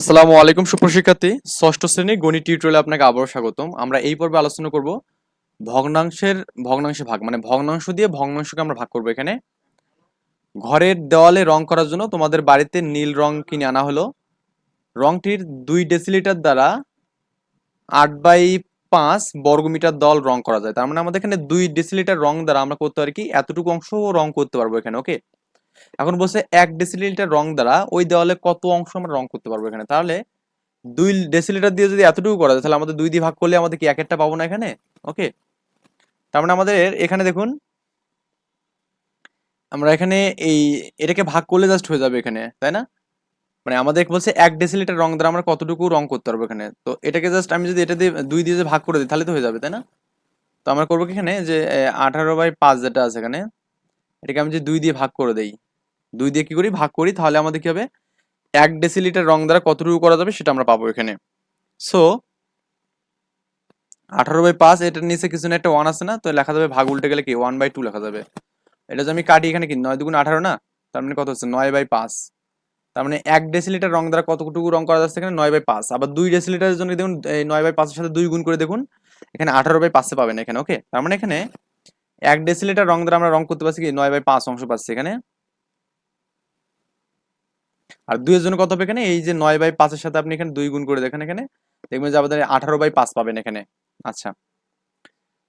আসসালামু আলাইকুম সুপ্রশিক্ষার্থী ষষ্ঠ শ্রেণি গণিত টিউটোরিয়ালে আপনাকে আবারও স্বাগতম। আমরা এই পর্বে আলোচনা করব ভগ্নাংশের ভগ্নাংশে ভাগ মানে ভগ্নাংশ দিয়ে ভগ্নাংশকে আমরা ভাগ করব এখানে। ঘরের দেওয়ালে রং করার জন্য তোমাদের বাড়িতে নীল রং কিনে আনা হলো। রংটির দুই ডেসিলিটার দ্বারা আট বাই পাঁচ বর্গমিটার দল রং করা যায়। তার মানে আমাদের এখানে দুই ডেসিলিটার রং দ্বারা আমরা করতে পারি কি? এতটুকু অংশ রং করতে পারব এখানে ওকে এখন বলছে এক ডেসিলিটার রং দ্বারা ওই দেওয়ালে কত অংশ আমরা রং করতে পারব এখানে? তাহলে দুই ডেসিলিটার দিয়ে যদি এতটুকু করা যায়, তাহলে আমাদের দুই দিয়ে ভাগ করলে আমাদের কি এক একটা পাবো না এখানে? ওকে তার মানে আমাদের এখানে দেখুন, আমরা এখানে এই, এটাকে ভাগ করলে জাস্ট হয়ে যাবে এখানে, তাই না? মানে আমাদের বলছে এক ডেসিলিটার রং দ্বারা আমরা কতটুকু রং করতে পারব এখানে? তো এটাকে জাস্ট আমি যদি এটা দিয়ে দুই দিয়ে ভাগ করে দিই, তাহলে তো হয়ে যাবে, তাই না? তো আমরা করব কি এখানে? যে আঠারো বাই পাঁচ যেটা আছে এখানে, এটাকে আমি যদি দুই দিয়ে ভাগ করে দেই দুই দিয়ে কি করি? ভাগ করি, তাহলে আমাদের কি হবে? এক ডেসিলিটার রং দ্বারা কতটুকু করা যাবে সেটা আমরা পাবো এখানে। সো আঠারো বাই পাঁচ, এটার নিচে কিছু না, একটা ওয়ান আছে না, তো লেখা যাবে ভাগ উল্টে গেলে কি? ওয়ান বাই টু লেখা যাবে। এটা যদি আমি কাটি এখানে কি? নয় দুগুণ আঠারো না? তার মানে কত হচ্ছে? নয় বাই পাঁচ। তার মানে এক ডেসিলিটার রং দ্বারা কতটুকু রং করা যাচ্ছে এখানে? নয় বাই পাঁচ। আবার দুই ডেসিলিটারের জন্য দেখুন? এই নয় বাই পাঁচের সাথে দুই গুণ করে দেখুন, এখানে আঠারো বাই পাঁচে পাবেন এখানে ওকে তার মানে এখানে এক ডেসিলিটার রং দ্বারা আমরা রং করতে পারছি কি? নয় বাই পাঁচ অংশ পাচ্ছি এখানে। আর দুইয়ের জন্য কত হবে এখানে? এই যে নয় বাই পাঁচের সাথে আপনি এখানে দুই গুণ করে দেখেন এখানে। দেখবেন যে আমাদের আঠারো বাই পাঁচ পাবেন এখানে। আচ্ছা।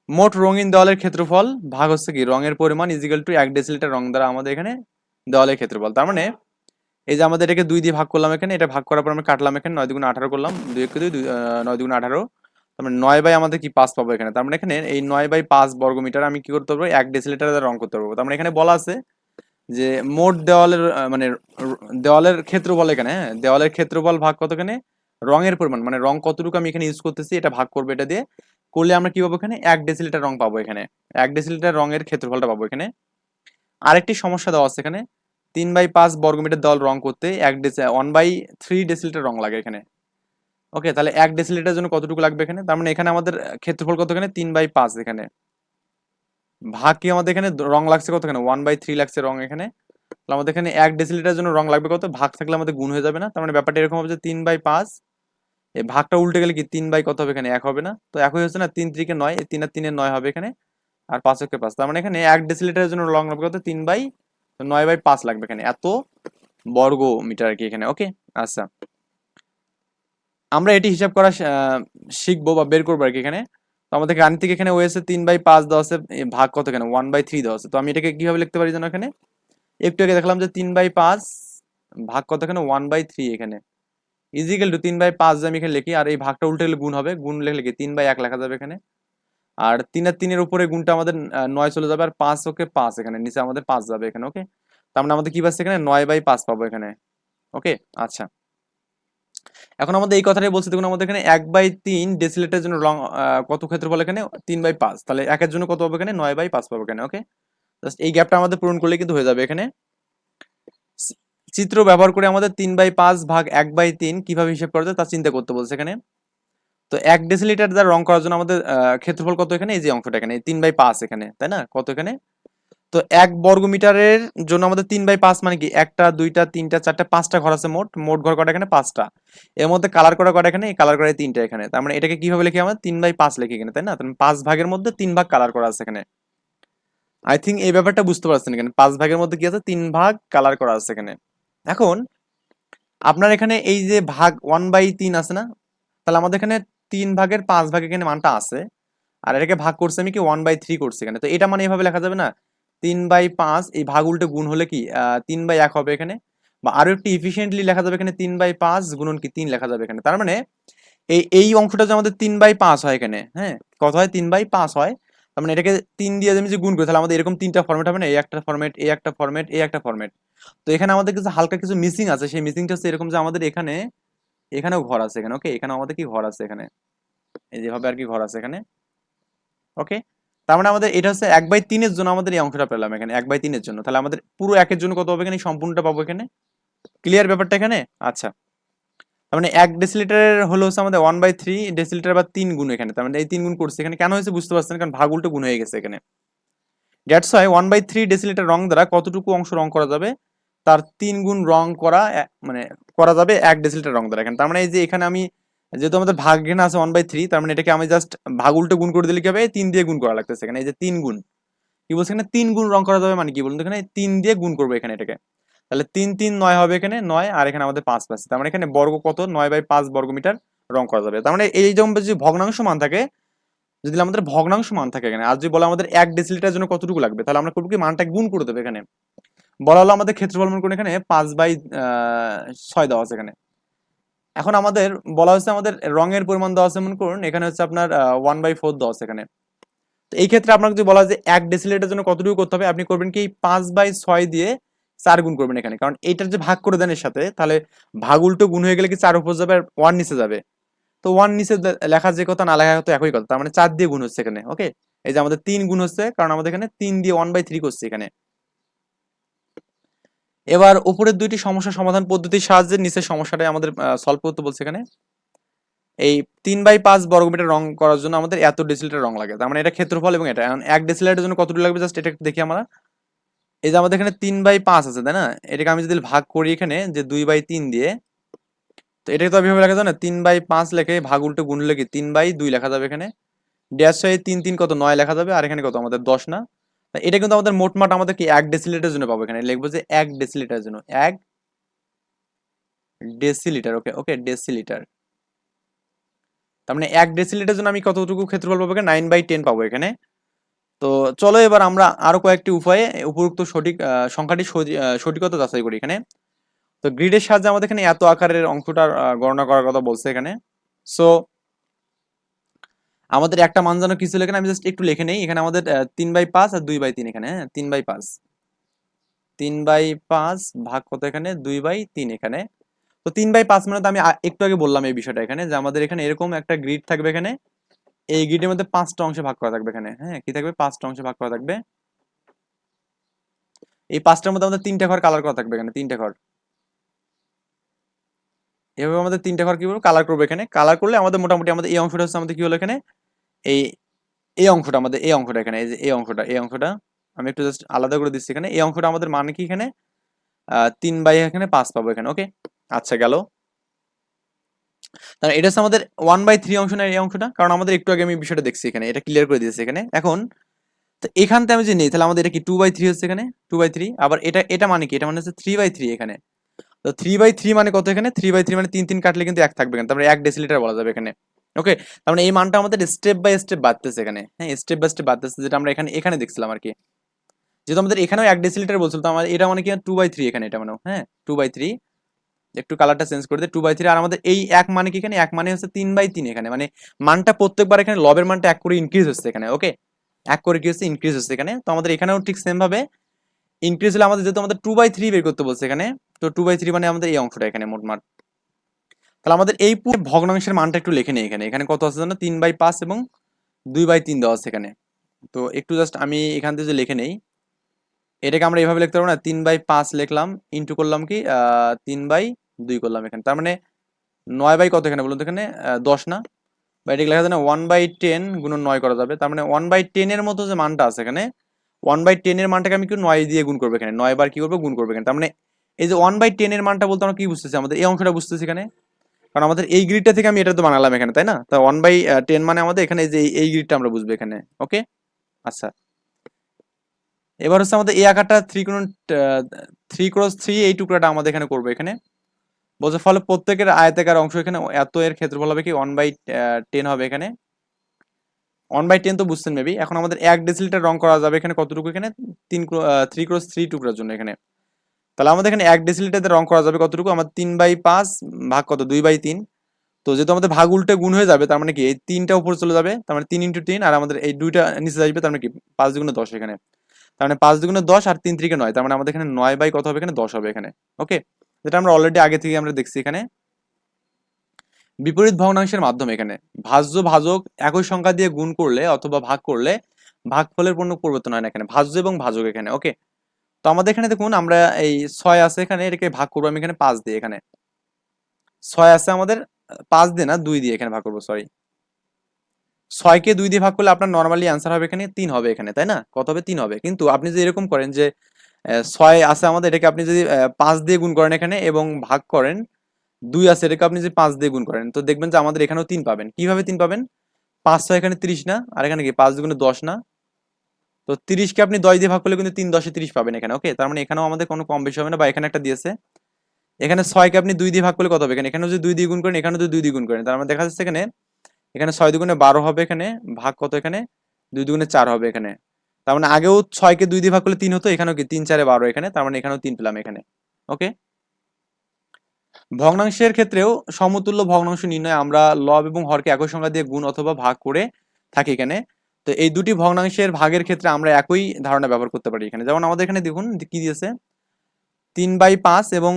মোট রঙিন দেওয়ালের ক্ষেত্রফল ভাগ হচ্ছে কি? রঙের পরিমাণ ইজিক্যাল টু এক ডেসিলিটার রং দ্বারা আমাদের এখানে দেওয়ালের ক্ষেত্রফল। তার মানে এই যে আমাদের এটাকে দুই দিয়ে ভাগ করলাম এখানে, এটা ভাগ করার পর আমরা কাটলাম এখানে, নয় দুগুণ আঠারো করলাম, দুই এক দুই নয় দুগুণ আঠারো। তার মানে নয় বাই আমাদের কি? পাঁচ পাবো এখানে। তার মানে এখানে এই নয় বাই পাঁচ বর্গমিটার আমি কি করতে পারব? এক ডেসিলিটার রং করতে পারব। তার মানে এখানে বলা আছে যে মোট দেওয়ালের মানে দেওয়ালের ক্ষেত্রফল এখানে হ্যাঁ? দেওয়ালের ক্ষেত্রফল ভাগ কত এখানে রঙের পরিমাণ মানে রং কতটুকু আমি এখানে ইউজ করতেছি, এটা ভাগ করব এটা দিয়ে। করলে আমরা কি পাবো এখানে? এক ডেসিলিটার রং পাবো এখানে। এক ডেসিলিটার রঙের ক্ষেত্রফলটা পাবো এখানে। আরেকটি সমস্যা দেওয়া আছে এখানে। তিন বাই পাঁচ বর্গমিটার দল রং করতে এক ওয়ান বাই থ্রি ডেসিলিটার রং লাগে এখানে। ওকে তাহলে এক ডেসিলিটার জন্য কতটুকু লাগবে এখানে? তার মানে এখানে আমাদের ক্ষেত্রফল কত এখানে তিন বাই পাঁচ এখানে। ভাগ কি আমাদের এখানে রং লাগছে কত এখানে? ওয়ান বাই থ্রি লাগছে রং এখানে। তাহলে আমাদের এখানে এক ডেসিলিটার জন্য রং লাগবে কত? ভাগ থাকলে আমাদের গুণ হয়ে যাবে না। তার মানে ব্যাপারটা এরকম হবে যে তিন বাই পাঁচ, এই ভাগটা উল্টে গেলে কি তিন বাই কত হবে এখানে? এক হবে না। তো একই হচ্ছে না, তিন ত্রিকে নয়, এই তিন আর তিনের নয় হবে এখানে, আর পাঁচ একে পাঁচ। তার মানে এখানে এক ডেসিলিটারের জন্য রং লাগবে কত? তিন বাই নয় বাই পাঁচ লাগবে এখানে। এত বর্গ মিটার আর কি এখানে। ওকে? আচ্ছা। আমরা এটি হিসাব করা শিখব বা বের করব আর কি এখানে। তো আমাদের গাণিতিক এখানে ওয়েছে তিন বাই পাঁচ আছে ভাগ কত এখানে? ওয়ান বাই থ্রি আছে তো আমি এটাকে কীভাবে লিখতে পারি যেন এখানে? একটু আগে দেখলাম যে তিন বাই পাঁচ ভাগ কত এখানে? ওয়ান বাই থ্রি এখানে। ইজিক্যাল টু তিন বাই পাঁচ আমি এখানে লিখি, আর এই ভাগটা উল্টে গেলে গুণ হবে। গুণ লিখলে কি? তিন বাই এক লেখা যাবে এখানে। আর তিন আর তিনের উপরে গুণটা আমাদের নয় চলে যাবে, আর পাঁচ ওকে পাঁচ এখানে। নিচে আমাদের পাঁচ যাবে এখানে, ওকে? তার মানে আমাদের কি পাচ্ছে এখানে? নয় বাই পাঁচ পাবো এখানে। ওকে? আচ্ছা। এখন আমাদের এই কথাটাই বলছে দেখুন আমাদের এখানে এক বাই তিন ডেসিলিটারের জন্য আহ, কত ক্ষেত্রফল এখানে? তিন বাই পাঁচ। তাহলে একের জন্য কত পাবো এখানে? নয় বাই পাঁচ পাবো এখানে ওকে জাস্ট এই গ্যাপটা আমাদের পূরণ করলে কিন্তু হয়ে যাবে এখানে। চিত্র ব্যবহার করে আমাদের তিন বাই পাঁচ ভাগ এক বাই তিন কীভাবে হিসেব করা যায় তা চিন্তা করতে বলছে এখানে। তো এক ডেসিলিটার দ্বারা রং করার জন্য আমাদের ক্ষেত্রফল কত এখানে? এই যে অংশটা এখানে তিন বাই পাঁচ এখানে তাই না? কত এখানে? তো এক বর্গ মিটারের জন্য আমাদের তিন বাই পাঁচ মানে কি? একটা, দুইটা, তিনটা, চারটা, পাঁচটা ঘর আছে মোট। মোট ঘর কটা এখানে? পাঁচটা। এর মধ্যে কালার করা কটা এখানে? কালার করা তিনটা এখানে। তার মানে এটাকে কীভাবে লিখি আমরা? তিন বাই পাঁচ লিখি এখানে, তাই না? মানে পাঁচ ভাগের মধ্যে তিন ভাগ কালার করা আছে এখানে। আই থিঙ্ক এই ব্যাপারটা বুঝতে পারছেন এখানে। পাঁচ ভাগের মধ্যে কি আছে? তিন ভাগ কালার করা আছে এখানে। এখন, আপনার এখানে এই যে ভাগ ওয়ান বাই তিন আছে না? তাহলে আমাদের এখানে তিন ভাগের পাঁচ ভাগ এখানে মানটা আছে। আর এটাকে ভাগ করছে আমি কি? ওয়ান বাই থ্রি করছি এখানে। তো এটা মানে এভাবে লেখা যাবে না? তিন বাই পাঁচ, এই ভাগ উল্টে গুণ হলে কি? তিন বাই এক হবে এখানে। বা আরও একটু ইফিসিয়েন্টলি লেখা যাবে এখানে তিন বাই পাঁচ গুণন কি? তিন লেখা যাবে এখানে। তার মানে এই এই অংশটা যে আমাদের তিন বাই পাঁচ হয় এখানে হ্যাঁ? কত হয়? তিন বাই পাঁচ হয়। তার মানে এটাকে তিন দিয়ে আমি যে গুণ করি, তাহলে আমাদের এরকম তিনটা ফর্মেট হবে না? এই একটা ফর্মেট এই একটা ফর্মেট এই একটা ফর্মেট তো এখানে আমাদের কিছু হালকা কিছু মিসিং আছে। সেই মিসিংটা হচ্ছে এরকম যে আমাদের এখানে, এখানেও ঘর আছে এখানে ওকে এখানে আমাদের কি ঘর আছে এখানে? এই যেভাবে আর কি ঘর আছে এখানে ওকে তার মানে আমাদের এটা হচ্ছে এক বাই তিনের জন্য আমাদের এই অংশটা পেলাম এখানে, এক বাই তিনের জন্য। তাহলে আমাদের পুরো একের জন্য কত হবে এখানে? সম্পূর্ণটা পাবো এখানে। ক্লিয়ার ব্যাপারটা এখানে? আচ্ছা। তার মানে এক ডেসিলিটারের হলো হচ্ছে আমাদের ওয়ান বাই থ্রি ডেসিলিটার বা তিন গুণ এখানে। তার মানে এই তিন গুণ করছে এখানে। কেন হয়েছে বুঝতে পারছেন কারণ ভাগ উল্টো গুণ হয়ে গেছে এখানে। That's why one by three decilitre রং দ্বারা কতটুকু অংশ রং করা যাবে? তার তিন গুণ রং করা মানে করা যাবে এক ডেসিলিটার রং দ্বারা এখানে। তার মানে এই যে এখানে আমি যেহেতু আমাদের ভাগ এখানে আছে ওয়ান বাই থ্রি তার মানে এটাকে আমি জাস্ট ভাগ উল্টো গুণ করে দিলে কি হবে? তিন দিয়ে গুণ করা লাগতেছে এখানে। এই যে তিন গুণ, কি বলছে এখানে? তিন গুণ রং করা যাবে মানে কি বলুন এখানে? তিন দিয়ে গুণ করব এখানে এটাকে। তাহলে তিন তিন, নয় হবে এখানে, নয়, আর এখানে আমাদের পাঁচ পাচ্ছে। তার মানে এখানে বর্গ কত? নয় বাই পাঁচ বর্গ মিটার রং করা যাবে। তার মানে এই যেমন যদি ভগ্নাংশ মান থাকে, যদি আমাদের ভগ্নাংশ মান থাকে এখানে, আর যদি বলে আমাদের এক ডেসিলিটার জন্য কতটুকু লাগবে, তাহলে আমরা করব কি? মানটা গুণ করে দেবো এখানে। বলা হলো আমাদের ক্ষেত্রফল মনে করুন এখানে পাঁচ বাই ছয় দেওয়া আছে এখানে। এখন আমাদের বলা হচ্ছে আমাদের রঙের পরিমাণ দেওয়া আছে মনে করুন, এখানে হচ্ছে আপনার ওয়ান বাই ফোর দেওয়া আছে এখানে। তো এই ক্ষেত্রে আপনাকে যদি বলা যে এক ডেসিলিটার জন্য কতটুকু করতে হবে, আপনি করবেন কি পাঁচ বাই ছয় দিয়ে চার গুণ করবেন এখানে। কারণ এইটার যে ভাগ করে দেন এর সাথে, তাহলে ভাগ উল্টো গুণ হয়ে গেলে কি চার উপর যাবে আর ওয়ান নিচে যাবে। তো ওয়ান নিচে লেখা যে কথা না লেখা কথা একই কথা, তার মানে চার দিয়ে গুণ হচ্ছে এখানে ওকে এই যে আমাদের তিন গুণ হচ্ছে, কারণ আমাদের এখানে তিন দিয়ে ওয়ান বাই থ্রি করছে এখানে। এবার উপরের দুইটি সমস্যা সমাধান পদ্ধতির সাহায্যে নিচের সমস্যাটাই আমাদের সলভ করতে বলছে এখানে। এই তিন বাই পাঁচ বর্গমিটার রং করার জন্য আমাদের এত ডেসিলিটার রং লাগে। তার মানে এটা ক্ষেত্রফল এবং এটা। এক ডেসিলিটারের জন্য কতটুকু লাগবে? জাস্ট এটা দেখি আমরা। এই যে আমাদের এখানে তিন বাই পাঁচ আছে, তাই না? এটাকে আমি যদি ভাগ করি এখানে যে দুই বাই তিন দিয়ে, তো এটাকে তো এভাবে লেখা যাবে না? তিন বাই পাঁচ লেখে ভাগ উল্টে গুণ লেখে তিন বাই দুই লেখা যাবে এখানে? ড্যাশ হয়ে তিন তিন কত? নয় লেখা যাবে। আর এখানে কত? আমাদের দশ না। এটা কিন্তু আমাদের মোটমাট আমাদের কি এক ডেসিলিটারের জন্য পাবো এখানে। লিখব যে এক ডেসিলিটারের জন্য। এক ডেসিলিটার ওকে ওকে ডেসিলিটার তার মানে এক ডেসিলিটার জন্য আমি কতটুকু ক্ষেত্রফল পাবো এখানে? নাইন বাই টেন পাবো এখানে। তো চলো এবার আমরা আরও কয়েকটি উপায়ে উপরোক্ত সঠিক সংখ্যাটি সঠি- সঠিকতা যাচাই করি এখানে। তো গ্রিডের সাহায্যে আমাদের এখানে এত আকারের অংশটার গণনা করার কথা বলছে এখানে। সো আমাদের একটা মান যেন কিছু লেখেন আমি জাস্ট একটু লিখে নেই। এখানে আমাদের তিন বাই পাঁচ আর দুই বাই তিন এখানে হ্যাঁ? তিন বাই পাঁচ। তিন বাই পাঁচ ভাগ কত এখানে? দুই বাই তিন এখানে। তো তিন বাই পাঁচ মানে তো আমি একটু আগে বললাম এই বিষয়টা এখানে, যে আমাদের এখানে এরকম একটা গ্রিড থাকবে এখানে। এই গ্রিডের মধ্যে পাঁচটা অংশে ভাগ করা থাকবে এখানে হ্যাঁ? কি থাকবে? পাঁচটা অংশে ভাগ করা থাকবে। এই পাঁচটার মধ্যে আমাদের তিনটা ঘর কালার করা থাকবে এখানে, তিনটা ঘর। এভাবে আমাদের তিনটা ঘর কি করব কালার করব এখানে। কালার করলে আমাদের মোটামুটি আমাদের এই অংশটা হচ্ছে আমাদের কি হলো এখানে? এই এই অংশটা আমাদের, এই অংশটা এখানে, এই যে এই অংশটা এই অংশটা আমি একটু জাস্ট আলাদা করে দিচ্ছি এখানে। এই অংশটা আমাদের মানে কি এখানে? তিন বাই এখানে পাঁচ পাবো এখানে ওকে আচ্ছা গেল। তাহলে এটা হচ্ছে আমাদের ওয়ান বাই থ্রি অংশ না এই অংশটা কারণ আমাদের একটু আগে আমি বিষয়টা দেখছি এখানে, এটা ক্লিয়ার করে দিয়েছি এখানে। এখন, তো এখান থেকে আমি যে নেই, তাহলে আমাদের এটা কি টু বাই থ্রি হচ্ছে এখানে? টু বাই থ্রি আবার এটা এটা মানে কি? এটা মানে হচ্ছে থ্রি বাই থ্রি এখানে। তো থ্রি বাই থ্রি মানে কত এখানে? থ্রি বাই থ্রি মানে তিন তিন কাটলে কিন্তু এক থাকবে এখানে। তারপরে এক ডেসিলিটার বলা যাবে এখানে। ওকে তার মানে এই মানটা আমাদের স্টেপ বাই স্টেপ বাড়তেছে এখানে। হ্যাঁ স্টেপ বাই স্টেপ বাড়তেছে, যেটা আমরা এখানে এখানে দেখছিলাম আর কি। যেহেতু আমাদের এখানেও এক ডেসিলিটার বলছিল, তো আমার এটা মানে কি টু বাই থ্রি এখানে, এটা মানে হ্যাঁ টু বাই থ্রি একটু কালারটা চেঞ্জ করে দিই টু বাই থ্রি আর আমাদের এই এক মানে কি এখানে? এক মানে হচ্ছে তিন বাই তিন এখানে মানে মানটা প্রত্যেকবার এখানে লবের মানটা এক করে ইনক্রিজ হচ্ছে এখানে ওকে এক করে কি হচ্ছে? ইনক্রিজ হচ্ছে এখানে। তো আমাদের এখানেও ঠিক সেম ভাবে ইনক্রিজ হলে আমাদের যেহেতু আমাদের টু বাই থ্রি বের করতে বলছে এখানে, তো টু বাই থ্রি মানে আমাদের এই অংশটা এখানে মোটমাট তাহলে আমাদের এই পুরো ভগ্নাংশের মানটা একটু লিখে নেই এখানে। এখানে কত আছে জানো? তিন বাই পাঁচ এবং দুই বাই তিন দেওয়া আছে এখানে। তো একটু জাস্ট আমি এখান থেকে যে লিখে নেই, এটাকে আমরা এইভাবে লিখতে পারব না। তিন বাই পাঁচ লিখলাম ইন্টু করলাম কি? তিন বাই দুই করলাম এখানে। তার মানে নয় বাই কত এখানে বলুন তো এখানে? দশ না? বা এটাকে লেখা যায় না ওয়ান বাই টেন গুণন নয় করা যাবে। তার মানে ওয়ান বাই টেনের মতো যে মানটা আছে এখানে ওয়ান বাই টেনের মানটাকে আমি কি নয় দিয়ে গুণ করব এখানে? নয় বার কি করব? গুণ করব এখানে। তার মানে এই যে ওয়ান বাই টেনের মানটা বলতে আমরা কি বুঝতেছি? আমাদের এই অংশটা বুঝতেছি এখানে। কারণ আমাদের এই গ্রিডটা থেকে আমি এটা তো বানালাম এখানে, তাই না? তো ওয়ান বাই টেন মানে আমাদের এখানে যে এই- গ্রিডটা আমরা বুঝব এখানে ওকে আচ্ছা। এবার হচ্ছে আমাদের এই আকারটা থ্রি কোন থ্রি ক্রস থ্রি এই টুকরাটা আমাদের এখানে করব এখানে। বলছে ফলে প্রত্যেকের আয়তাকার অংশ এখানে, এত এর ক্ষেত্রফল হবে কি? ওয়ান বাই টেন হবে এখানে। ওয়ান বাই টেন তো বুঝছেন মেবি এখন আমাদের এক ডেসিলিটার রং করা যাবে এখানে কতটুকু এখানে? তিন থ্রি ক্রস থ্রি টুকরার জন্য এখানে। তাহলে আমাদের এখানে এক ডেসিলিটার রং করা যাবে কতটুকু? আমার তিন বাই পাঁচ, ভাগ কত? দুই বাই তিন। তো যেহেতু আমাদের ভাগ উল্টে গুণ হয়ে যাবে, তার মানে কি? এই তিনটা উপরে চলে যাবে, তার মানে তিন ইন্টু তিন, আর আমাদের এই দুইটা নিচে আসবে, তার মানে কি? পাঁচ দুগুণে দশ এখানে। তার মানে পাঁচ দুগুণে দশ আর তিন ত্রিকে নয়, তার মানে আমাদের এখানে নয় বাই কত হবে? এখানে দশ হবে এখানে। ওকে? যেটা আমরা অলরেডি আগে থেকে আমরা দেখছি এখানে। বিপরীত ভগ্নাংশের মাধ্যমে এখানে। ভাজ্য ভাজক একই সংখ্যা দিয়ে গুণ করলে অথবা ভাগ করলে ভাগফলের পূর্ণ পরিবর্তন হয় না এখানে। ভাজ্য এবং ভাজক এখানে। ওকে? তো আমাদের এখানে দেখুন, আমরা এই ছয় আছে এখানে, এটাকে ভাগ করব, আমি এখানে পাঁচ দিয়ে এখানে। ছয় আছে আমাদের, পাঁচ দিয়ে না, দুই দিয়ে এখানে ভাগ করব সরি ছয়কে দুই দিয়ে ভাগ করলে আপনার নর্মালি অ্যান্সার হবে এখানে তিন হবে এখানে, তাই না? কত হবে? তিন হবে। কিন্তু আপনি যদি এরকম করেন যে ছয় আছে আমাদের, এটাকে আপনি যদি পাঁচ দিয়ে গুণ করেন এখানে এবং ভাগ করেন, দুই আছে, এটাকে আপনি যদি পাঁচ দিয়ে গুণ করেন, তো দেখবেন যে আমাদের এখানেও তিন পাবেন। কীভাবে তিন পাবেন? পাঁচ ছয় এখানে তিরিশ না, আর এখানে কি? পাঁচ দুগুণে দশ না? তো তিরিশকে আপনি দশ দিয়ে ভাগ করলে কিন্তু তিন দশে তিরিশ পাবেন এখানে ওকে তার মানে এখানেও আমাদের কোনো কম বেশি হবে না, বা এখানে একটা দিয়েছে। এখানে ছয়কে আপনি দুই দিয়ে ভাগ করলে কত হবে? এখানে এখানে যদি দুই দিয়ে গুণ করেন এখানে যদি দুই দিয়ে গুণ করেন, তার মানে দেখা যাচ্ছে এখানে এখানে ছয় দুগুণে বারো হবে এখানে, ভাগ কত এখানে? দুই দুগুণে চার হবে এখানে। তার মানে আগেও ছয়কে দুই দিয়ে ভাগ করলে তিন হতো, এখানেও কি তিন, চারে বারো এখানে, তার মানে এখানেও তিন পেলাম এখানে ওকে ভগ্নাংশের ক্ষেত্রেও সমতুল্য ভগ্নাংশ নির্ণয় আমরা লব এবং হরকে একই সংখ্যা দিয়ে গুণ অথবা ভাগ করে থাকি এখানে। তো এই দুটি ভগ্নাংশের ভাগের ক্ষেত্রে আমরা একই ধারণা ব্যবহার করতে পারি এখানে। যেমন আমাদের এখানে দেখুন কি দিয়েছে? তিন বাই পাঁচ এবং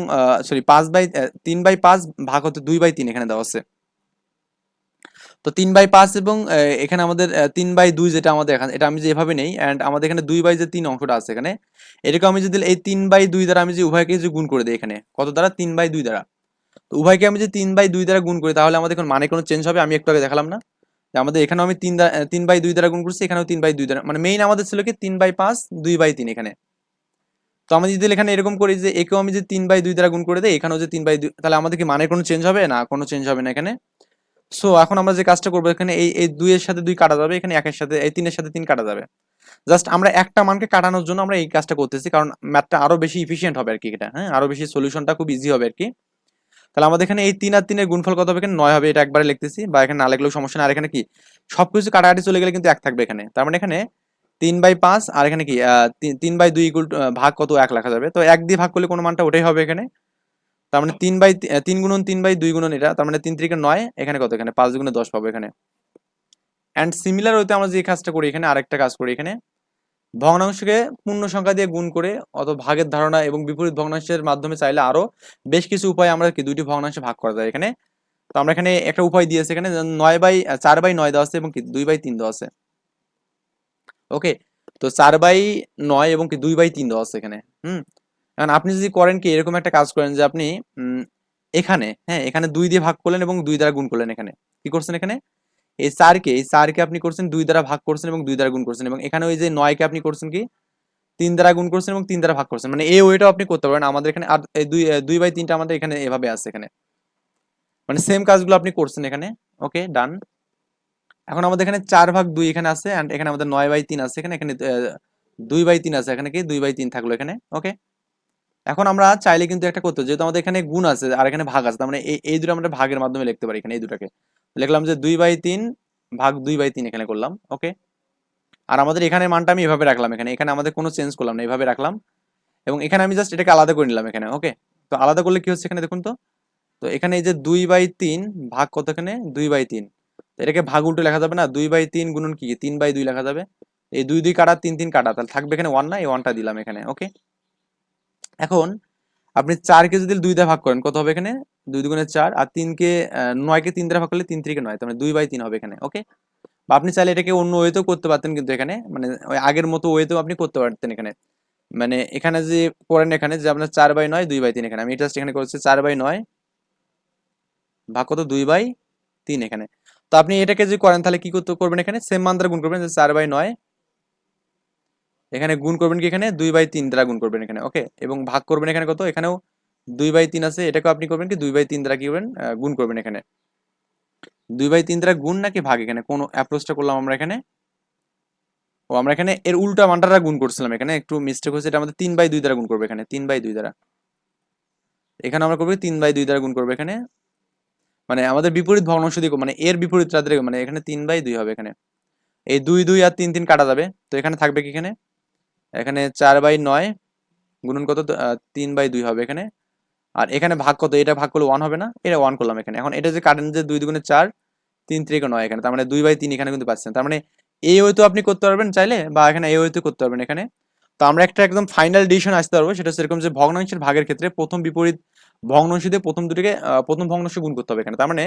সরি পাঁচ বাই তিন বাই পাঁচ ভাগ হতে দুই বাই তিন এখানে দেওয়া আছে। তো তিন বাই পাঁচ এবং এখানে আমাদের তিন বাই দুই যেটা আমাদের এখানে, এটা আমি যে এভাবে নেই অ্যান্ড আমাদের এখানে দুই বাই যে তিন অংশটা আছে এখানে, এটাকে আমি যদি এই তিন বাই দুই দ্বারা আমি যে উভয়কে যে গুণ করে দিই এখানে, কত দ্বারা? তিন বাই দুই দ্বারা। তো উভয়কে আমি যে তিন বাই দুই দ্বারা গুণ করি, তাহলে আমাদের কোনো মানে কোনো চেঞ্জ হবে? আমি একটু আগে দেখালাম না। আমাদের এখানেও আমি তিন তিন বাই দুই দ্বারা গুণ করছি, এখানেও তিন বাই দুই দ্বারা। মানে মেইন আমাদের ছিল কি তিন বাই পাঁচ, দুই বাই তিন এখানে। তো আমি যদি এখানে এরকম করি যে একেও আমি যে তিন বাই দুই দ্বারা গুণ করে দিই, এখানেও যে তিন বাই দুই, তাহলে আমাদের কি মানের কোনো চেঞ্জ হবে? না, কোনো চেঞ্জ হবে না এখানে। সো এখন আমরা যে কাজটা করব, এখানে এই এই দুইয়ের সাথে দুই কাটা যাবে, এখানে একের সাথে, এই তিনের সাথে তিন কাটা যাবে। জাস্ট আমরা একটা মানকে কাটানোর জন্য আমরা এই কাজটা করতেছি, কারণ ম্যাথটা আরও বেশি ইফিসিয়েন্ট হবে আর কি এটা হ্যাঁ? আরও বেশি সলিউশনটা খুব ইজি হবে আর কি। তাহলে আমাদের এখানে এই তিন আর তিনের গুণফল কত হবে এখানে? নয় হবে, এটা একবারে লিখতেছি। বা এখানে না লিখলেও সমস্যা না আর এখানে কি? সবকিছু কাটাকাটি চলে গেলে কিন্তু এক থাকবে এখানে। তার মানে এখানে তিন বাই পাঁচ, আর এখানে কি? তিন- বাই দুই ইকুয়াল ভাগ কত? এক লেখা যাবে। তো এক দিয়ে ভাগ করলে কোনো মানটা ওটাই হবে এখানে। তার মানে তিন বাই তিন গুণন তিন বাই দুই গুণন এটা, তার মানে তিন তিরিকে নয়, এখানে কত? এখানে পাঁচ গুণে দশ পাবো এখানে। অ্যান্ড সিমিলার হইতে আমরা যে কাজটা করি এখানে, আরেকটা কাজ করি এখানে। ভগ্নাংশকে পূর্ণ সংখ্যা দিয়ে গুণ করে অত ভাগের ধারণা এবং বিপরীত ভগ্নাংশের মাধ্যমে চাইলে আরও বেশ কিছু উপায় আমরা কি দুইটি ভগ্নাংশে ভাগ করা যায় এখানে। তো আমরা এখানে একটা উপায় দিয়েছি এখানে নয় বাই চার বাই নয় দেওয়া আছে এবং কি দুই বাই তিন দেওয়া আছে। ওকে, তো চার বাই নয় এবং কি দুই বাই তিন দেওয়া আছে এখানে, হুম? এখন আপনি যদি করেন কি, এরকম একটা কাজ করেন যে আপনি এখানে হ্যাঁ এখানে দুই দিয়ে ভাগ করলেন এবং দুই দ্বারা গুণ করলেন এখানে। কি করছেন এখানে? এই চারকে এই চারকে আপনি করছেন, দুই দ্বারা ভাগ করছেন এবং দুই দ্বারা গুণ করছেন। এবং এখানে ওই যে নয়কে আপনি করছেন কি? তিন দ্বারা গুণ করছেন এবং তিন দ্বারা ভাগ করছেন। মানে এই ওইটাও আপনি করতে পারেন আমাদের এখানে আর দুই দুই বাই তিনটা আমাদের এখানে এভাবে আছে এখানে। মানে সেম কাজগুলো আপনি করছেন এখানে। ওকে, ডান। এখন আমাদের এখানে চার ভাগ দুই এখানে আছে অ্যান্ড এখানে আমাদের নয় বাই তিন আছে। এখানে এখানে দুই বাই তিন আছে এখানে কি? দুই বাই তিন থাকল এখানে। ওকে। এখন আমরা চাইলে কিন্তু একটা করতে যেহেতু আমাদের এখানে গুণ আছে, আর এখানে ভাগ আছে, তার মানে এই দুটো আমরা ভাগের মাধ্যমে লিখতে পারি এখানে, এই দুটাকে। লিখলাম যে দুই বাই তিন ভাগ দুই বাই তিন এখানে করলাম ওকে আর আমাদের এখানে মানটা আমি এভাবে রাখলাম এখানে এখানে আমাদের কোনো চেঞ্জ করলাম না, এভাবে রাখলাম। এবং এখানে আমি জাস্ট এটাকে আলাদা করে নিলাম এখানে ওকে তো আলাদা করলে কি হচ্ছে এখানে দেখুন তো? তো এখানে এই যে দুই বাই তিন ভাগ কত এখানে? দুই বাই তিন। এটাকে ভাগ উল্টো লেখা যাবে না, দুই বাই তিন গুণন কি? তিন বাই দুই লেখা যাবে। এই দুই দুই কাটা, তিন তিন কাটা, তাহলে থাকবে এখানে ওয়ান না? এই ওয়ানটা দিলাম এখানে ওকে এখন আপনি চারকে যদি দুই দিয়ে ভাগ করেন, কত হবে এখানে? দুই দুগুণে চার আর তিনকে নয়কে তিন দ্বারা ভাগ করলে তিন তিরিকে নয় মানে দুই বাই তিন হবে এখানে ওকে বা আপনি চাইলে এটাকে অন্য ওয়েতেও করতে পারতেন কিন্তু এখানে মানে ওই আগের মতো ওয়েতেও আপনি করতে পারতেন এখানে। মানে এখানে যে করেন এখানে যে আপনার চার বাই নয়, দুই বাই তিন এখানে, আমি জাস্ট এখানে করছি চার বাই নয় ভাগ কত? দুই বাই তিন এখানে। তো আপনি এটাকে যদি করেন তাহলে কি করতে করবেন এখানে? সেম মান দ্বারা গুণ করবেন যে চার বাই নয়, এখানে গুণ করবেন কি এখানে? দুই বাই তিন দ্বারা গুণ করবেন এখানে ওকে এবং ভাগ করবেন এখানে কত? এখানেও দুই বাই তিন আছে, এটাকেও আপনি করবেন কি, দুই বাই তিন দ্বারা কি করবেন গুণ করবেন এখানে। দুই বাই তিন দ্বারা গুণ নাকি ভাগ এখানে, কোন অ্যাপ্রোচটা করলাম আমরা এখানে। ও, আমরা এখানে এর উল্টা মানটা গুণ করছিলাম এখানে, একটু মিস্টেক হয়েছে, এটা আমাদের তিন বাই দুই দ্বারা গুণ করবে এখানে, তিন বাই দুই দ্বারা। এখানে আমরা করব তিন বাই দুই দ্বারা গুণ করব এখানে। মানে আমাদের বিপরীত ভগ্নাংশ দিয়ে মানে এর বিপরীত রাত্রে মানে এখানে তিন বাই দুই হবে এখানে। এই দুই দুই আর তিন তিন কাটা যাবে, তো এখানে থাকবে কি এখানে? এখানে চার বাই নয়, গুণন কত তিন বাই দুই হবে এখানে। আর এখানে ভাগ কত? এটা ভাগ করলে ওয়ান হবে না? এটা ওয়ান করলাম এখানে। এখন এটা যে কাটেন যে দুই দুগুণে চার, তিন ত্রিকে নয় এখানে, তার মানে দুই বাই তিন এখানে কিন্তু পাচ্ছেন। তার মানে এই হয়তো আপনি করতে পারবেন চাইলে, বা এখানে এই হয়তো করতে পারবেন এখানে। তো আমরা একটা একদম ফাইনাল ডিসিশন আসতে পারব, সেটা এরকম যে ভগ্নাংশের ভাগের ক্ষেত্রে প্রথম বিপরীত ভগ্নাংশ দিয়ে প্রথম দুটিকে প্রথম ভগ্নাংশ গুণ করতে হবে এখানে। তার মানে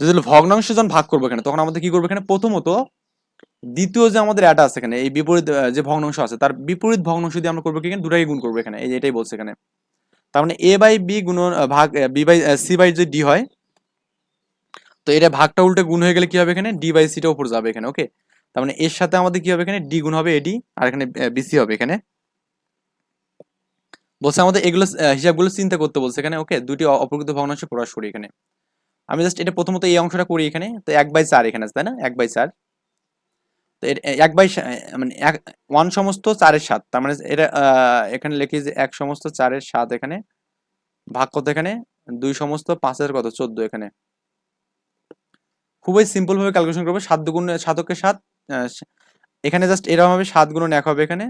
যদি ভগ্নাংশ যখন ভাগ করব এখানে, তখন আমাদের কি করব এখানে? প্রথমত দ্বিতীয় যে আমাদের এটা আছে এখানে, এই বিপরীত যে ভগ্নাংশ আছে, তার বিপরীত ভগ্নাংশ দিয়ে আমরা করব কি এখানে? গুণ করব এখানে, এই এটাই বলছে এখানে। তার মানে এ বাই বি গুণ ভাগ বি বাই সি বাই যদি ডি হয়, তো এটা ভাগটা উল্টে গুণ হয়ে গেলে কি হবে এখানে? ডি বাই সিটা উপর যাবে এখানে ওকে তার মানে এর সাথে আমাদের কি হবে এখানে? ডি গুণ হবে এডি আর এখানে বিসি হবে এখানে। বলছে আমাদের এগুলো হিসাবগুলো চিন্তা করতে বলছে এখানে ওকে দুটি অপ্রকৃত ভগ্নাংশ প্রকাশ করি এখানে। আমি জাস্ট এটা প্রথমত এই অংশটা করি এখানে, তো এক বাই চার এখানে আছে, তাই না? এক বাই চার। তো এক বাই মানে এক ওয়ান সমস্ত চারের সাত, তার মানে এটা এখানে লিখি যে এক সমস্ত চারের সাত এখানে, ভাগ কত এখানে? দুই সমস্ত পাঁচের কত? চোদ্দ এখানে। খুবই সিম্পল ভাবে ক্যালকুলেশন করব, সাত দুগুণ, সাতকে সাত এখানে জাস্ট এরকম হবে সাত গুণন এক হবে এখানে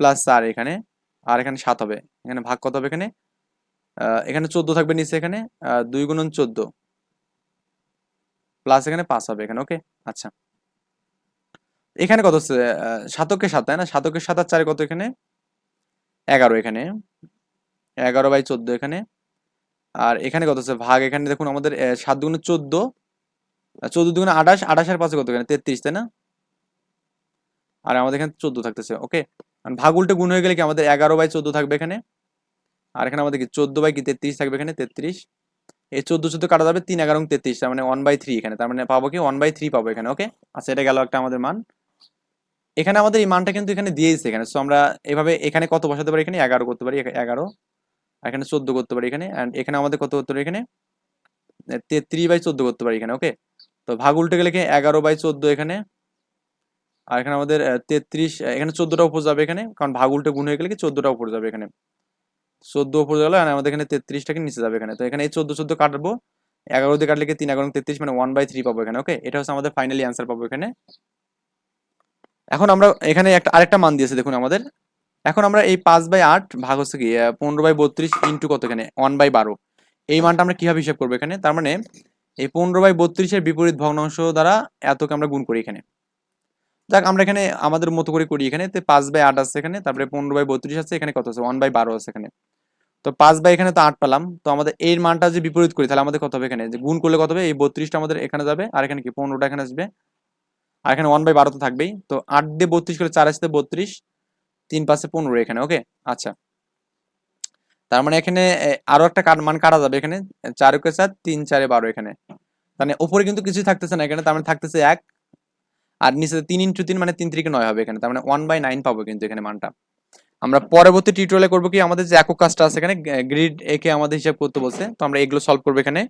প্লাস চার এখানে, আর এখানে সাত হবে। এখানে ভাগ কত হবে এখানে? এখানে চোদ্দ থাকবে নিচে এখানে দুই গুণন চোদ্দ প্লাস এখানে পাঁচ হবে এখানে ওকে আচ্ছা। এখানে কত হচ্ছে? আহ, সাতকে সাত তাই না? সাতকে সাত আর চারে কত এখানে? এগারো এখানে। এগারো বাই চোদ্দ এখানে। আর এখানে কত হচ্ছে? ভাগ এখানে দেখুন আমাদের সাত দুগুণে চোদ্দ। চোদ্দ দুগুণে আঠাশ আঠাশ আর পাঁচে কত এখানে? তেত্রিশ তাই না? আর আমাদের এখানে চোদ্দ থাকতেছে ওকে? ভাগ উল্টে গুণ হয়ে গেলে কি আমাদের এগারো বাই চোদ্দ থাকবে এখানে? আর এখানে আমাদের কি চোদ্দ বাই কি তেত্রিশ থাকবে এখানে? তেত্রিশ। এই চোদ্দ চোদ্দ কাটা যাবে তিন এগারো তেত্রিশ তার মানে ওয়ান বাই থ্রি এখানে। তার মানে পাবো কি? ওয়ান বাই থ্রি পাবো এখানে ওকে? আচ্ছা এটা গেল একটা আমাদের মান। এখানে আমাদের এই মানটা কিন্তু এখানে দিয়েছে এখানে। সো আমরা এভাবে এখানে কত বসাতে পারি? এখানে এগারো করতে পারি এগারো। এখানে চোদ্দ করতে পারি এখানে। অ্যান্ড এখানে আমাদের কত করতে পারি এখানে? তেত্রিশ বাই চোদ্দ করতে পারি এখানে ওকে তো ভাগ উল্টে গেলে এগারো বাই চোদ্দ এখানে? আর এখানে আমাদের তেত্রিশ এখানে চোদ্দটা উপর যাবে এখানে। কারণ ভাগ উল্টে গুণ হয়ে গেলে কি চোদ্দটা উপর যাবে এখানে। চোদ্দ উপর গেল আর আমাদের এখানে তেত্রিশটাকে নিচে যাবে এখানে। তো এখানে এই চোদ্দ চোদ্দ কাটবো। এগারো দিয়ে কাটলে কি তিন এগারো তেত্রিশ মানে ওয়ান বাই থ্রি পাবো এখানে ওকে এটা হচ্ছে আমাদের ফাইনালি অ্যান্সার পাবো এখানে। এখন আমরা এখানে একটা, আরেকটা মান দিয়েছে, দেখুন আমাদের। এখন আমরা এই পাঁচ বাই আট ভাগ হচ্ছে কি পনেরো বাই বত্রিশ ইন্টু কত এখানে? ওয়ান বাই বারো। এই মানটা আমরা কীভাবে হিসাব করব এখানে? তার মানে এই পনেরো বাই বত্রিশের বিপরীত ভগ্নাংশ দ্বারা এতকে আমরা গুণ করি এখানে। যাক, আমরা এখানে আমাদের মতো করে করি এখানে। তো পাঁচ বাই আট আছে এখানে, তারপরে পনেরো বাই বত্রিশ আছে, এখানে কত আছে? ওয়ান বাই বারো আছে এখানে। তো পাঁচ বাই এখানে তো আট পেলাম। তো আমাদের এর মানটা যে বিপরীত করি, তাহলে আমাদের কত হবে এখানে? যে গুণ করলে কত হবে? এই বত্রিশটা আমাদের এখানে যাবে, আর এখানে কি? পনেরোটা এখানে আসবে। আর এখানে ওয়ান বাই বারো তো থাকবেই। তো আট দিয়ে বত্রিশ করে চার আসতে বত্রিশ, তিন পাশে পনেরো এখানে ওকে আচ্ছা। তার মানে এখানে আরও একটা কাট- মান কাটা যাবে এখানে, চার চারকে চার তিন চারে বারো এখানে। মানে ওপরে কিন্তু কিছুই থাকতেছে না এখানে, তার মানে থাকতেছে এক, আর নিচে তিন ইন্টু তিন মানে তিন তিরিকে নয় হবে এখানে, তার মানে ওয়ান বাই নাইন পাবো কিন্তু এখানে মানটা। আমরা পরবর্তী টিউটোরিয়ালে করব কি, আমাদের যে একক কাজটা আছে এখানে গ্রিড একে আমাদের হিসাব করতে বলছে। তো আমরা এগুলো সলভ করব এখানে।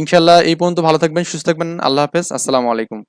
ইনশাল্লাহ এই পর্যন্ত ভালো থাকবেন, সুস্থ থাকবেন, আল্লাহ হাফেজ, আসসালামু আলাইকুম।